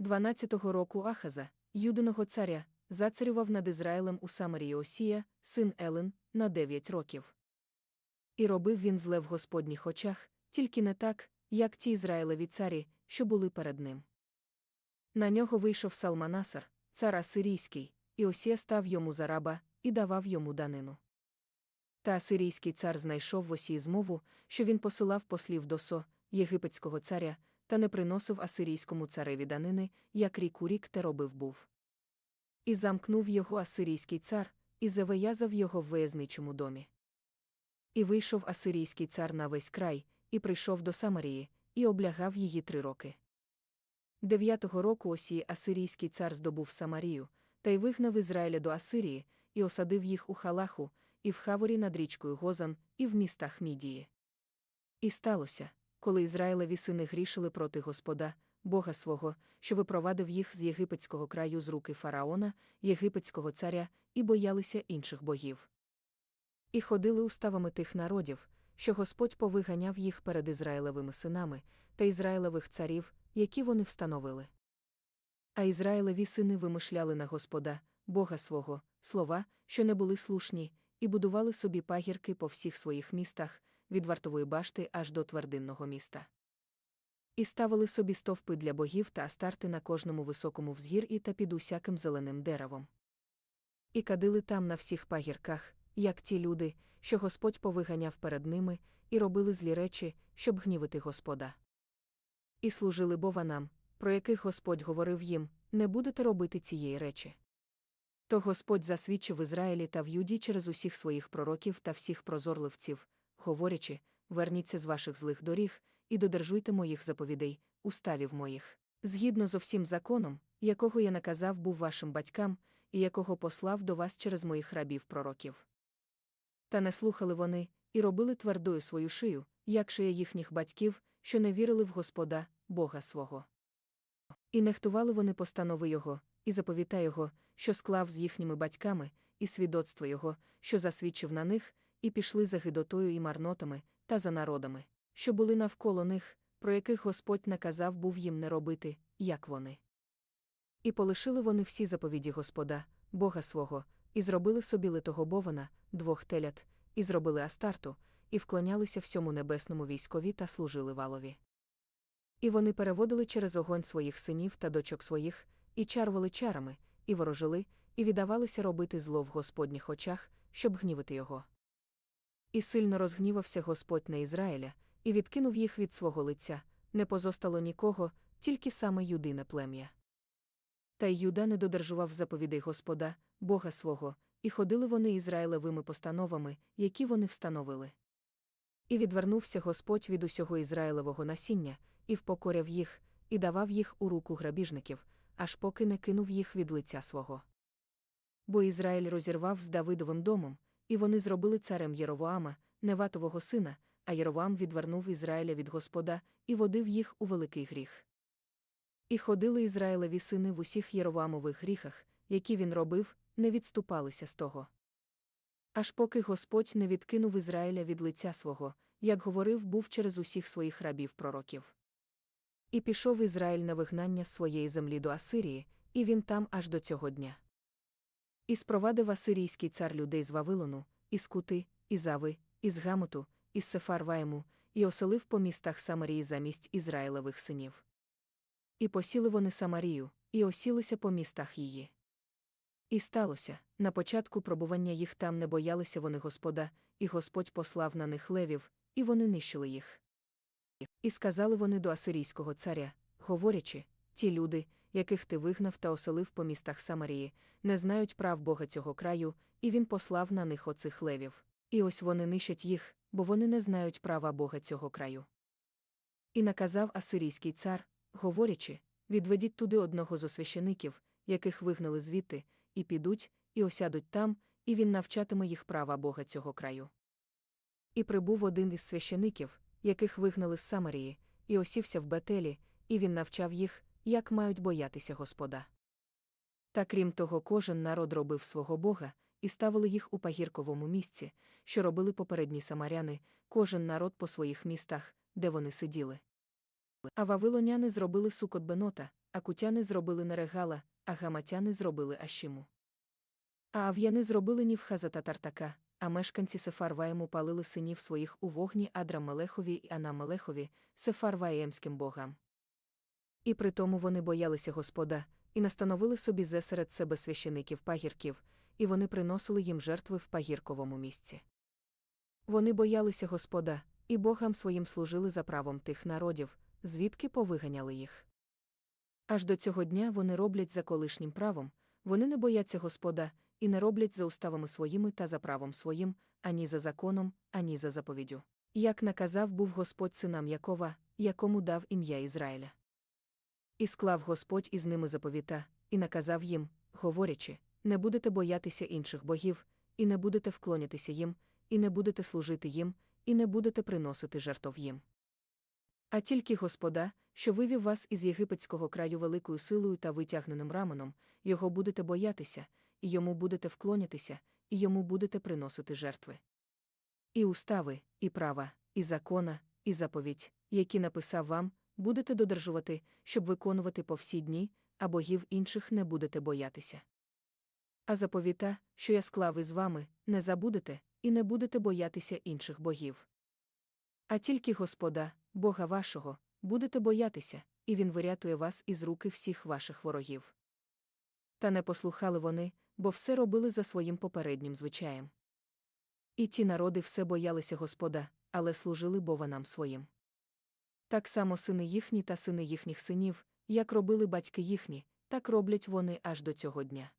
12-го року Ахаза, юдиного царя, зацарював над Ізраїлем у Самарії Осія, син Елен, на 9 років. І робив він зле в Господніх очах, тільки не так, як ті Ізраїлеві царі, що були перед ним. На нього вийшов Салманасар, цар Асирійський, і Осія став йому за раба і давав йому данину. Та асирійський цар знайшов в Осії змову, що він посилав послів до Со, єгипетського царя, та не приносив асирійському цареві данини, як рік у рік те робив був. І замкнув його асирійський цар, і завиязав його в виязничому домі. І вийшов асирійський цар на весь край, і прийшов до Самарії, і облягав її три роки. Дев'ятого року Осії асирійський цар здобув Самарію, та й вигнав Ізраїля до Асирії, і осадив їх у Халаху, і в Хаворі над річкою Гозан, і в містах Мідії. І сталося, коли Ізраїлеві сини грішили проти Господа, Бога свого, що випровадив їх з єгипетського краю з руки фараона, єгипетського царя, і боялися інших богів. І ходили уставами тих народів, що Господь повиганяв їх перед Ізраїлевими синами та Ізраїлевих царів, які вони встановили. А Ізраїлеві сини вимишляли на Господа, Бога свого, слова, що не були слушні, і будували собі пагірки по всіх своїх містах, від вартової башти аж до твердинного міста. І ставили собі стовпи для богів та астарти на кожному високому взгір'ї та під усяким зеленим деревом. І кадили там на всіх пагірках, як ті люди, що Господь повиганяв перед ними, і робили злі речі, щоб гнівити Господа. І служили бованам, про яких Господь говорив їм: не будете робити цієї речі. То Господь засвідчив Ізраїлі та в Юді через усіх своїх пророків та всіх прозорливців, говорячи: верніться з ваших злих доріг, і додержуйте моїх заповідей, уставів моїх, згідно зо всім законом, якого я наказав був вашим батькам, і якого послав до вас через моїх рабів пророків. Та не слухали вони, і робили твердою свою шию, як шия їхніх батьків, що не вірили в Господа, Бога свого. І нехтували вони постанови Його, і заповіта Його, що склав з їхніми батьками, і свідоцтво Його, що засвідчив на них, і пішли за гидотою і марнотами, та за народами, що були навколо них, про яких Господь наказав був їм не робити, як вони. І полишили вони всі заповіді Господа, Бога свого, і зробили собі литого бована, двох телят, і зробили астарту, і вклонялися всьому небесному військові та служили валові. І вони переводили через огонь своїх синів та дочок своїх, і чарували чарами, і ворожили, і віддавалися робити зло в Господніх очах, щоб гнівити його. І сильно розгнівався Господь на Ізраїля, і відкинув їх від свого лиця, не позостало нікого, тільки саме юдине плем'я. Та й Юда не додержував заповідей Господа, Бога свого, і ходили вони Ізраїлевими постановами, які вони встановили. І відвернувся Господь від усього Ізраїлевого насіння, і впокоряв їх, і давав їх у руку грабіжників, аж поки не кинув їх від лиця свого. Бо Ізраїль розірвав з Давидовим домом, і вони зробили царем Єровоама, Неватового сина, а Єровоам відвернув Ізраїля від Господа і водив їх у великий гріх. І ходили Ізраїлеві сини в усіх Єровоамових гріхах, які він робив, не відступалися з того. Аж поки Господь не відкинув Ізраїля від лиця свого, як говорив був через усіх своїх рабів пророків. І пішов Ізраїль на вигнання з своєї землі до Асирії, і він там аж до цього дня. І спровадив асирійський цар людей з Вавилону, із Кути, із Ави, із Гамоту, із Сефарваєму, і оселив по містах Самарії замість Ізраїлевих синів. І посіли вони Самарію, і осілися по містах її. І сталося, на початку пробування їх там не боялися вони Господа, і Господь послав на них левів, і вони нищили їх. І сказали вони до асирійського царя, говорячи, ті люди, яких ти вигнав та оселив по містах Самарії, не знають прав Бога цього краю, і він послав на них оцих левів. І ось вони нищать їх, бо вони не знають права Бога цього краю. І наказав асирійський цар, говорячи, відведіть туди одного з освящеників, яких вигнали звідти, і підуть, і осядуть там, і він навчатиме їх права Бога цього краю. І прибув один із священиків, яких вигнали з Самарії, і осівся в Бетелі, і він навчав їх, як мають боятися Господа. Та крім того, кожен народ робив свого Бога, і ставили їх у пагірковому місці, що робили попередні самаряни, кожен народ по своїх містах, де вони сиділи. А вавилоняни зробили сукот Бенота, а кутяни зробили Нерегала, а гаматяни зробили Ашіму. А ав'яни зробили Нівхаза та Тартака, а мешканці Сефарваєму палили синів своїх у вогні Адра Мелехові і Ана Мелехові, Сефарваємським богам. І при тому вони боялися Господа, і настановили собі зе серед себе священиків пагірків, і вони приносили їм жертви в пагірковому місці. Вони боялися Господа, і богам своїм служили за правом тих народів, звідки повиганяли їх. Аж до цього дня вони роблять за колишнім правом, вони не бояться Господа, і не роблять за уставами своїми та за правом своїм, ані за законом, ані за заповіддю. Як наказав був Господь синам Якова, якому дав ім'я Ізраїля. І склав Господь із ними заповіта, і наказав їм, говорячи: не будете боятися інших богів, і не будете вклонятися їм, і не будете служити їм, і не будете приносити жертв їм. А тільки Господа, що вивів вас із єгипетського краю великою силою та витягненим раменом, його будете боятися, і йому будете вклонятися, і йому будете приносити жертви. І устави, і права, і закона, і заповідь, які написав вам, будете додержувати, щоб виконувати по всі дні, а богів інших не будете боятися. А заповіта, що я склав із вами, не забудете, і не будете боятися інших богів. А тільки Господа, Бога вашого, будете боятися, і Він вирятує вас із руки всіх ваших ворогів. Та не послухали вони, бо все робили за своїм попереднім звичаєм. І ті народи все боялися Господа, але служили бованам своїм. Так само сини їхні та сини їхніх синів, як робили батьки їхні, так роблять вони аж до цього дня.